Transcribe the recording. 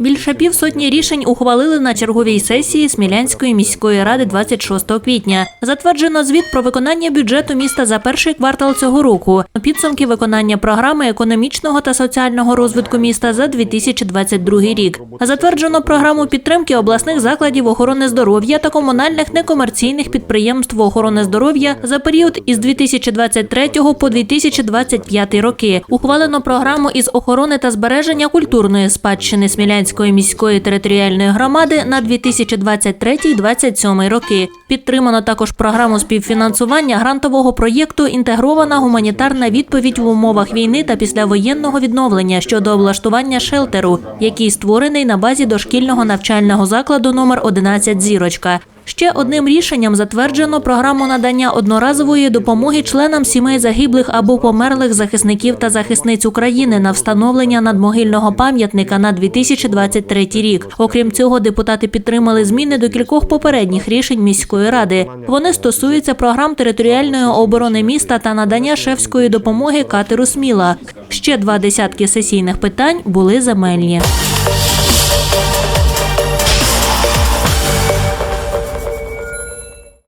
Більше півсотні рішень ухвалили на черговій сесії Смілянської міської ради 26 квітня. Затверджено звіт про виконання бюджету міста за перший квартал цього року. Підсумки виконання програми економічного та соціального розвитку міста за 2022 рік. Затверджено програму підтримки обласних закладів охорони здоров'я та комунальних некомерційних підприємств охорони здоров'я за період із 2023 по 2025 роки. Ухвалено програму із охорони та збереження культурної спадщини Смілянської міської територіальної громади на 2023-2027 роки. Підтримано також програму співфінансування грантового проєкту Інтегрована гуманітарна відповідь в умовах війни та післявоєнного відновлення щодо облаштування шелтеру, який створений на базі дошкільного навчального закладу номер 11 Зірочка. Ще одним рішенням затверджено програму надання одноразової допомоги членам сімей загиблих або померлих захисників та захисниць України на встановлення надмогильного пам'ятника на 2023 рік. Окрім цього, депутати підтримали зміни до кількох попередніх рішень міської ради. Вони стосуються програм територіальної оборони міста та надання шефської допомоги катеру Сміла. Ще два десятки сесійних питань були земельні.